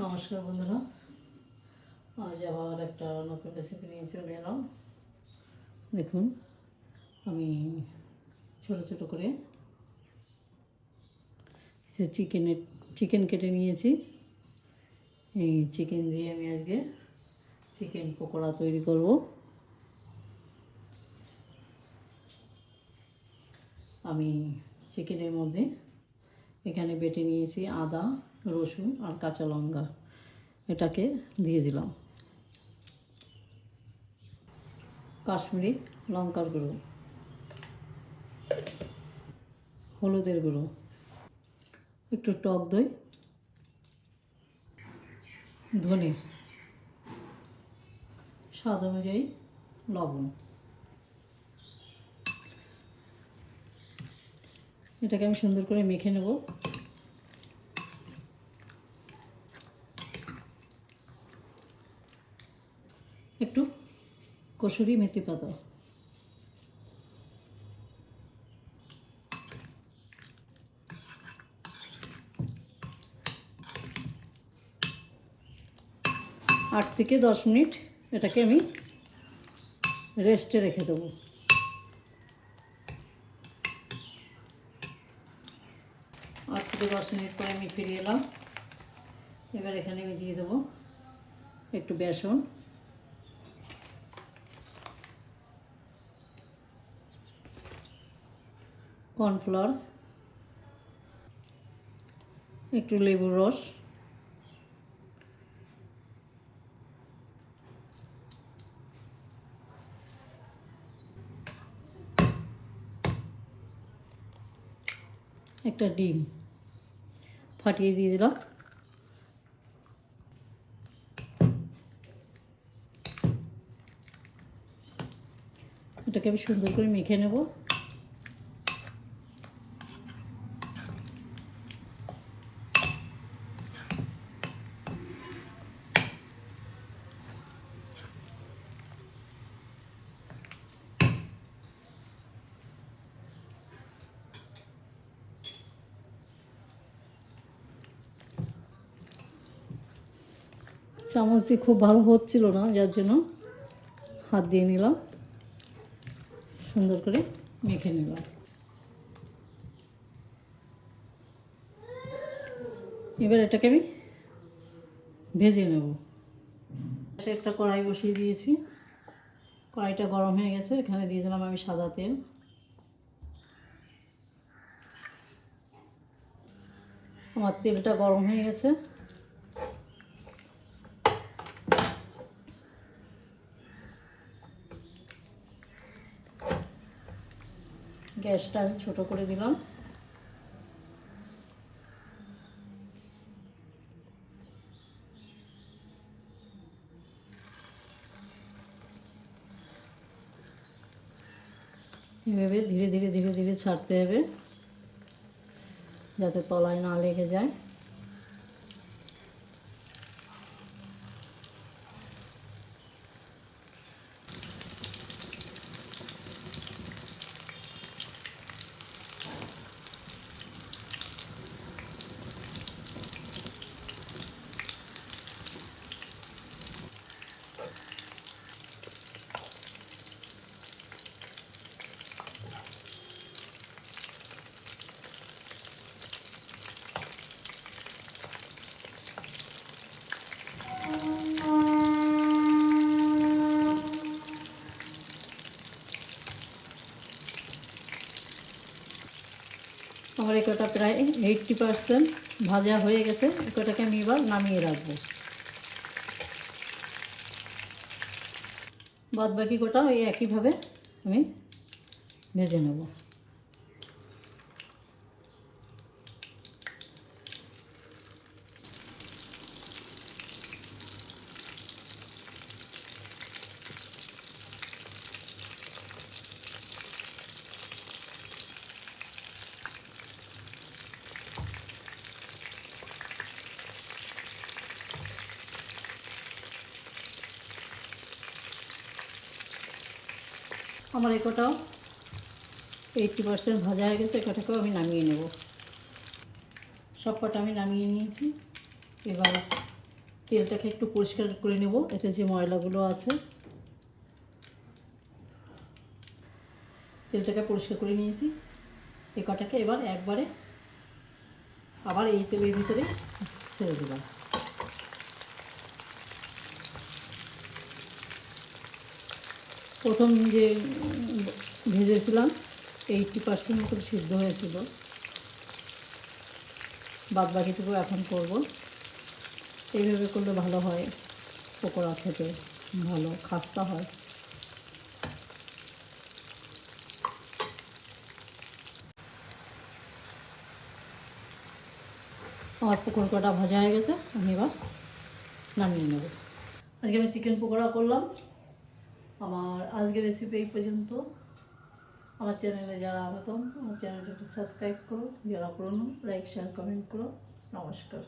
নমস্কার বন্ধুরা। আজ আবার একটা নতুন রেসিপি নিয়ে চলে এলাম। দেখুন, আমি ছোট ছোট করে চিকেনের চিকেন কেটে নিয়েছি। এই চিকেন দিয়ে আমি আজকে চিকেন পকোড়া তৈরি করব। আমি চিকেনের মধ্যে এখানে বেটে নিয়েছি আদা রসুন আর কাঁচা লঙ্কা এটাকে দিয়ে দিলাম। কাশ্মীরি লঙ্কার গুঁড়ো, হলুদের গুঁড়ো, একটু টক দই, ধনে, স্বাদ অনুযায়ী লবণ। এটাকে আমি সুন্দর করে মেখে নেব। একটু কসুরি মেথি পাতা। আট থেকে দশ মিনিট এটাকে আমি রেস্টে রেখে দেবো। আট থেকে দশ মিনিট পরে আমি ফিরে এলাম। এবার এখানে আমি দিয়ে দেবো একটু বেসন। কর্নফ্লাওয়ার, একটু লেবুর রস, একটা ডিম ফাটিয়ে দিয়ে দিলাম। এটাকে আমি সুন্দর করে মেখে নেব। চামচ দিয়ে খুব ভালো হচ্ছিল না, যার জন্য হাত দিয়ে নিলাম। সুন্দর করে মেখে নিলাম। এবার এটাকে আমি ভেজে নেব। একটা কড়াই বসিয়ে দিয়েছি। কড়াইটা গরম হয়ে গেছে, এখানে দিয়ে দিলাম আমি সাদা তেল। আমার তেলটা গরম হয়ে গেছে। গ্যাসটা আমি ছোটো করে দিলাম। এভাবে ধীরে ধীরে ধীরে ধীরে ছাড়তে হবে, যাতে তলায় না লেগে যায়। আমার এই কটা প্রায় এইটটি পার্সেন্ট ভাজা হয়ে গেছে। এটাকে আমি এবার নামিয়ে রাখব। বাদ বাকি কটা এই একইভাবে আমি ভেজে নেব। আমার এই কটাও এইটটি পার্সেন্ট ভাজা হয়ে গেছে কটাকেও আমি নামিয়ে নেব। সব কটা আমি নামিয়ে নিয়েছি। এবার তেলটাকে একটু পরিষ্কার করে নেব, এতে যে ময়লাগুলো আছে। তেলটাকে পরিষ্কার করে নিয়েছি। এই কটাকে এবার একবারে আবার এই তেলের ভিতরে ছেড়ে দেবো। প্রথম যে ভেজেছিলাম এইটটি পার্সেন্ট মতো সিদ্ধ হয়েছিল। বাদ বাকিটুকু এখন করব। এইভাবে করলে ভালো হয়, পকোড়া খেতে ভালো, খাস্তা হয়। আমার পকোড়া কটা ভাজা হয়ে গেছে, আমি এবার নামিয়ে নেব। আজকে আমি চিকেন পকোড়া করলাম। আমার আজকের রেসিপি এই পর্যন্ত। আমার চ্যানেলে যারা আগতম আমার চ্যানেলটা একটু সাবস্ক্রাইব করো, যারা পুরনো লাইক শেয়ার কমেন্ট করো। নমস্কার।